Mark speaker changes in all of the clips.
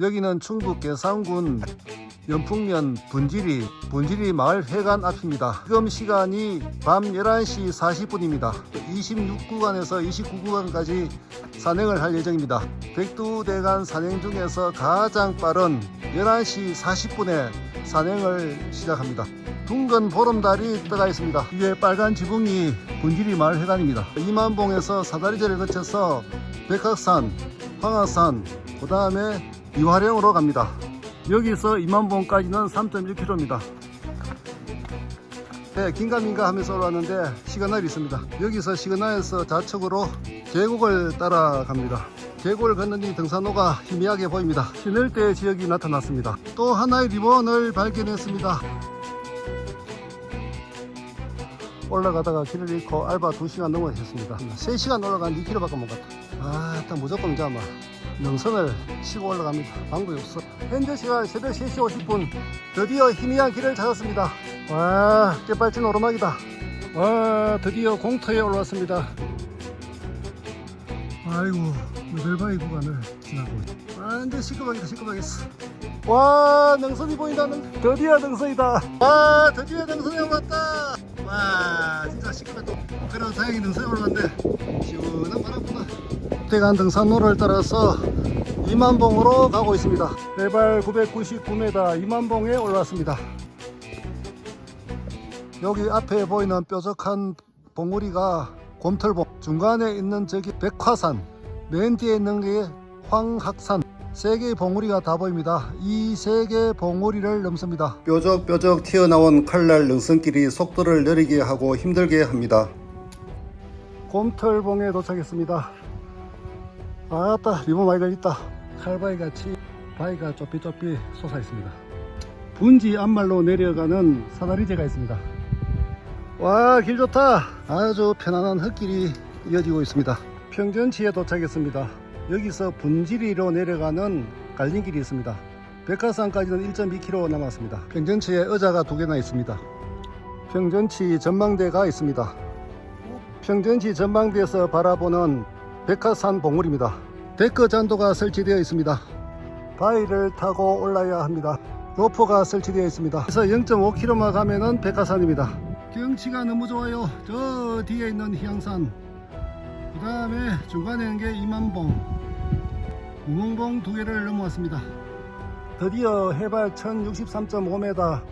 Speaker 1: 여기는 충북 계산군 연풍면 분지리 분지리 마을 회관 앞입니다. 지금 시간이 밤 11시 40분입니다. 26구간에서 29구간까지 산행을 할 예정입니다. 백두대간 산행 중에서 가장 빠른 11시 40분에 산행을 시작합니다. 둥근 보름달이 떠가 있습니다. 위에 빨간 지붕이 분지리 마을 회관입니다. 이만봉에서 사다리제를 거쳐서 백학산, 황하산, 그 다음에 이화령으로 갑니다. 여기서 이만봉까지는 3.1km입니다. 네, 긴가민가 하면서 올라왔는데 시그널이 있습니다. 여기서 시그널에서 좌측으로 계곡을 따라갑니다. 계곡을 걷는이 등산로가 희미하게 보입니다. 신을대 지역이 나타났습니다. 또 하나의 리본을 발견했습니다. 올라가다가 길을 잃고 알바 2시간 넘어졌습니다. 3시간 올라간 2km밖에 못 갔다. 아, 일단 무조건 이제 아마 능선을 치고 올라갑니다. 방법이 없어. 현재 시간 새벽 3시 50분. 드디어 희미한 길을 찾았습니다. 와, 깨발진 오르막이다. 와, 드디어 공터에 올라왔습니다. 아이고, 여덟바위 구간을 지나고. 완전 시끄럽겠다, 시끄럽겠어. 와, 능선이 보인다. 능- 드디어 능선이다. 와, 드디어 능선에 올랐다. 그래도 다행히 능선에 올랐는데, 시원한 바람구나. 대간 등산로를 따라서 이만봉으로 가고 있습니다. 해발 999m 이만봉에 올랐습니다. 여기 앞에 보이는 뾰족한 봉우리가 곰털봉, 중간에 있는 저기 백화산, 맨 뒤에 있는 게 황학산. 세 개의 봉우리가 다 보입니다. 이 세 개의 봉우리를 넘습니다. 뾰족뾰족 튀어나온 칼날 능선길이 속도를 느리게 하고 힘들게 합니다. 곰털봉에 도착했습니다. 아따 리본 많이 걸렸다. 칼바위 같이 바위가 좁비좁비 솟아 있습니다. 분지 앞말로 내려가는 사다리제가 있습니다. 와 길 좋다. 아주 편안한 흙길이 이어지고 있습니다. 평전치에 도착했습니다. 여기서 분지리로 내려가는 갈림길이 있습니다. 백화산까지는 1.2km 남았습니다. 평전치에 의자가 두 개나 있습니다. 평전치 전망대가 있습니다 평전치 전망대에서 바라보는 백화산 봉우리입니다. 데크 잔도가 설치되어 있습니다. 바위를 타고 올라야 합니다. 로프가 설치되어 있습니다. 그래서 0.5km만 가면은 백화산입니다. 경치가 너무 좋아요. 저 뒤에 있는 희양산. 그 다음에 중간에 있는 게 이만봉. 우멍봉 두 개를 넘어왔습니다. 드디어 해발 1063.5m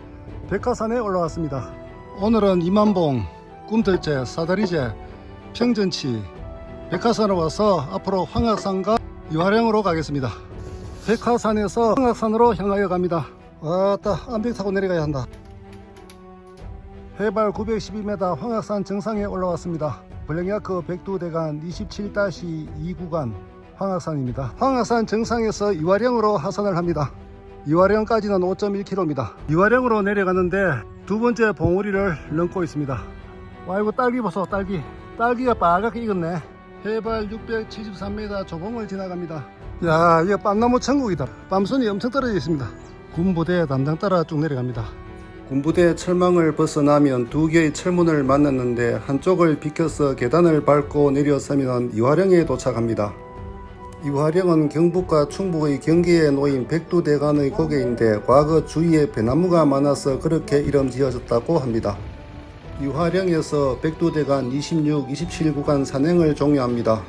Speaker 1: 백화산에 올라왔습니다. 오늘은 이만봉, 꿈들제, 사다리제, 평전치, 백화산으로 와서 앞으로 황하산과 이화령으로 가겠습니다. 백화산에서 황하산으로 향하여 갑니다. 왔다 암벽 타고 내려가야 한다. 해발 912m 황하산 정상에 올라왔습니다. 블랙야크 백두대간 27-2 구간 황하산입니다. 황하산 정상에서 이화령으로 하산을 합니다. 이화령까지는 5.1km입니다. 이화령으로 내려가는데 두 번째 봉우리를 넘고 있습니다. 와 이거 딸기 보소 딸기. 딸기가 빨갛게 익었네. 해발 673m 조봉을 지나갑니다. 야 이거 빰나무 천국이다. 빰순이 엄청 떨어져 있습니다. 군부대 담장 따라 쭉 내려갑니다. 군부대 철망을 벗어나면 두 개의 철문을 만났는데 한쪽을 비켜서 계단을 밟고 내려서면 이화령에 도착합니다. 이화령은 경북과 충북의 경계에 놓인 백두대간의 고개인데 과거 주위에 배나무가 많아서 그렇게 이름 지어졌다고 합니다. 이화령에서 백두대간 26, 27 구간 산행을 종료합니다.